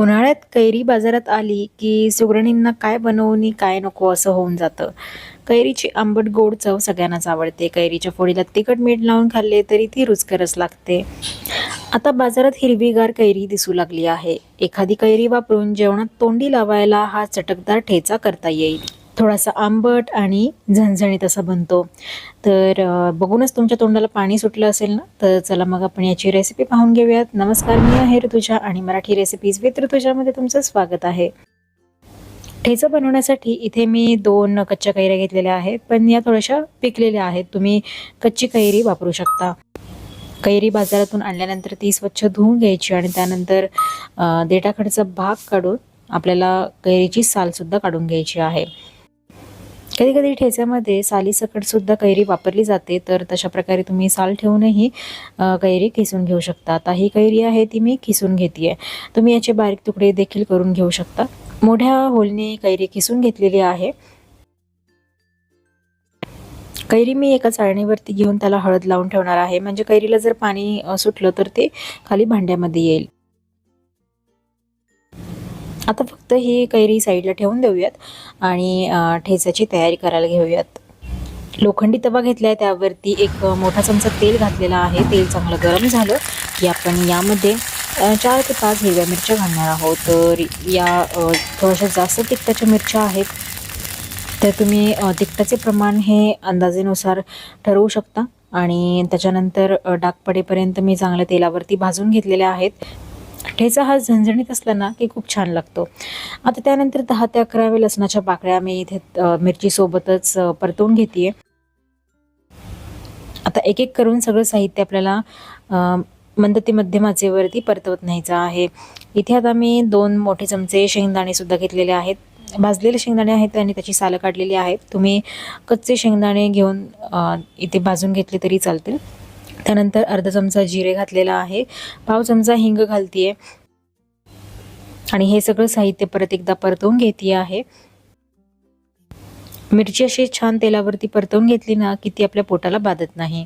उन्हाळ्यात कैरी बाजारात आली की सुगरणींना काय बनवणी काय नको असं होऊन जातं. कैरीची आंबट गोड चव सगळ्यांनाच आवडते. कैरीच्या फोडीला तिखट मीठ लावून खाल्ले तरी ती रुचकरच लागते. आता बाजारात हिरवीगार कैरी दिसू लागली आहे. एखादी कैरी वापरून जेवणात तोंडी लावायला हा चटकदार ठेचा करता येईल. थोडासा आंबट आणि झणझणीत असा बनतो. तर बघूनच तुमच्या तोंडाला पाणी सुटलं असेल ना? तर चला मग आपण याची रेसिपी पाहून घेऊयात. नमस्कार मी आहे ऋतुजा आणि मराठी रेसिपीज विथ ऋतुजामध्ये तुमचं स्वागत आहे. ठेचं बनवण्यासाठी इथे मी दोन कच्च्या कैऱ्या घेतलेल्या आहेत पण या थोड्याशा पिकलेल्या आहेत. तुम्ही कच्ची कैरी वापरू शकता. कैरी बाजारातून आणल्यानंतर ती स्वच्छ धुवून घ्यायची आणि त्यानंतर देटाखडचा भाग काढून आपल्याला कैरीची सालसुद्धा काढून घ्यायची आहे. कधी कधी ठेच्यामध्ये सालीसकटसुद्धा कैरी वापरली जाते तर तशा प्रकारे तुम्ही साल ठेवूनही कैरी खिसून घेऊ शकता. आता ही कैरी आहे ती मी खिसून घेते आहे तुम्ही याचे बारीक तुकडे देखील करून घेऊ शकता. मोठ्या होलने कैरी खिसून घेतलेली आहे. कैरी मी एका चाळणीवरती घेऊन त्याला हळद लावून ठेवणार आहे. म्हणजे कैरीला जर पाणी सुटलं तर ते खाली भांड्यामध्ये येईल. आता फक्त ही कैरी साईडला ठेवून देऊयात आणि ठेचाची तयारी करायला घेऊयात. लोखंडी तवा आहे त्यावरती एक मोठा चमचा तेल घातलेला आहे. तेल चांगलं गरम झालं. की आपण यामध्ये चार ते पाच हिरव्या मिरच्या घालणार आहोत. तर या थोड्याशा जास्त तिखटाच्या मिरच्या आहेत. तर तुम्ही तिखटाचे प्रमाण हे अंदाजेनुसार ठरवू शकता. आणि त्याच्यानंतर अ, डाग पडेपर्यंत मी चांगल्या तेलावरती भाजून घेतलेल्या आहेत. ठेचा हा झणझणीत असला ना की खूप छान लागतो. आता त्यानंतर दहा ते अकरा लसणाच्या पाकळ्या मी इथे मिरचीसोबतच परतवून घेते आता एक एक करून सगळं साहित्य आपल्याला मंद ते मध्यमाचेवरती परतवत न्यायचं आहे. इथे आता मी दोन मोठे चमचे शेंगदाणेसुद्धा घेतलेले आहेत. भाजलेले शेंगदाणे आहेत आणि त्याची सालं काढलेली आहेत. तुम्ही कच्चे शेंगदाणे घेऊन इथे भाजून घेतले तरी चालतील. त्यानंतर अर्धा चमचा जिरे घातलेला आहे. पाव चमचा हिंग घालतीये. आणि हे सगळं साहित्य परत एकदा परतवून घेते आहे. मिरची अशी छान तेलावरती परतवून घेतली ना की ती आपल्या पोटाला बाधत नाही.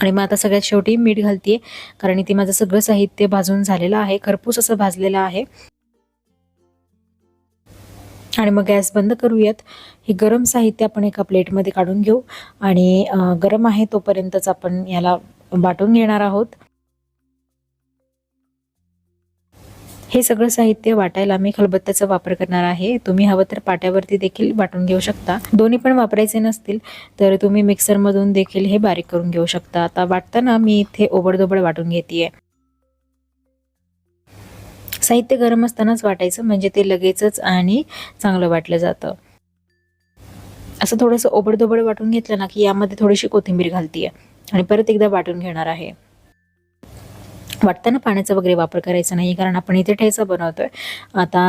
आणि मग आता सगळ्यात शेवटी मीठ घालतीये कारण इथे माझं सगळं साहित्य भाजून झालेलं आहे. खरपूस असं भाजलेलं आहे. आणि मग गॅस बंद करूयात. हे गरम साहित्य आपण एका प्लेटमध्ये काढून घेऊ आणि गरम आहे तोपर्यंतच आपण याला वाटून घेणार आहोत. हे सगळं साहित्य वाटायला मी खलबत्त्याचा वापर करणार आहे. तुम्ही हवं तर पाट्यावरती देखील वाटून घेऊ शकता. दोन्ही पण वापरायचे नसतील तर तुम्ही मिक्सरमधून देखील हे बारीक करून घेऊ शकता. आता वाटताना मी इथे ओबडधोबड वाटून घेते साहित्य गरम असतानाच वाटायचं म्हणजे ते लगेचच आणि चांगलं वाटलं जातं. असं थोडंसं ओबडधोबड वाटून घेतलं ना की यामध्ये थोडीशी कोथिंबीर घालतीये आणि परत एकदा वाटून घेणार आहे. वाटताना पाण्याचा वगैरे वापर करायचा नाही कारण आपण इथे ठेचा बनवतोय. आता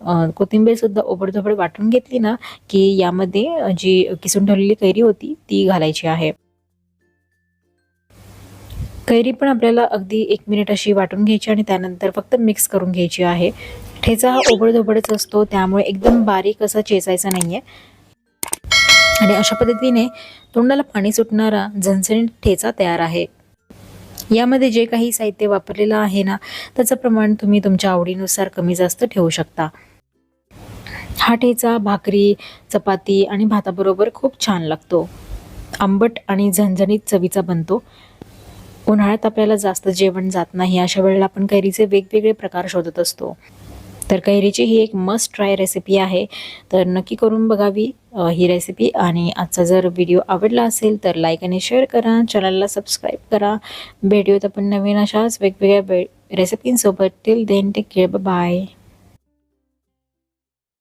कोथिंबीरसुद्धा कोथिंबीर सुद्धा ओबडधोबड वाटून घेतली ना की यामध्ये जी किसून ठेवलेली कैरी होती ती घालायची आहे. कैरी पण आपल्याला अगदी एक मिनिट अशी वाटून घ्यायची आणि त्यानंतर फक्त मिक्स करून घ्यायची आहे. ठेचा हा ओबडधोबडच असतो त्यामुळे एकदम बारीक असा चेचायचा नाहीये. आणि अशा पद्धतीने तोंडाला पाणी सुटणारा झणझणीत ठेचा तयार आहे. यामध्ये जे काही साहित्य वापरलेलं आहे ना त्याचं प्रमाण तुम्ही तुमच्या आवडीनुसार कमी जास्त ठेवू शकता. हा ठेचा भाकरी चपाती आणि भाताबरोबर खूप छान लागतो. आंबट आणि झणझणीत चवीचा बनतो. उन्हाळ्यात आपल्याला जास्त जेवण जात नाही अशा वेळेला आपण कैरीचे वेगवेगळे प्रकार शोधत असतो. तर कैरीची ही एक मस्ट ट्राय रेसिपी आहे. तर नक्की करून बघावी ही रेसिपी आणि आजचा जर व्हिडिओ आवडला असेल तर लाईक आणि शेअर करा. चॅनलला सबस्क्राईब करा. भेटूयात आपण नवीन अशाच वेगवेगळ्या रेसिपींसोबत till then take care bye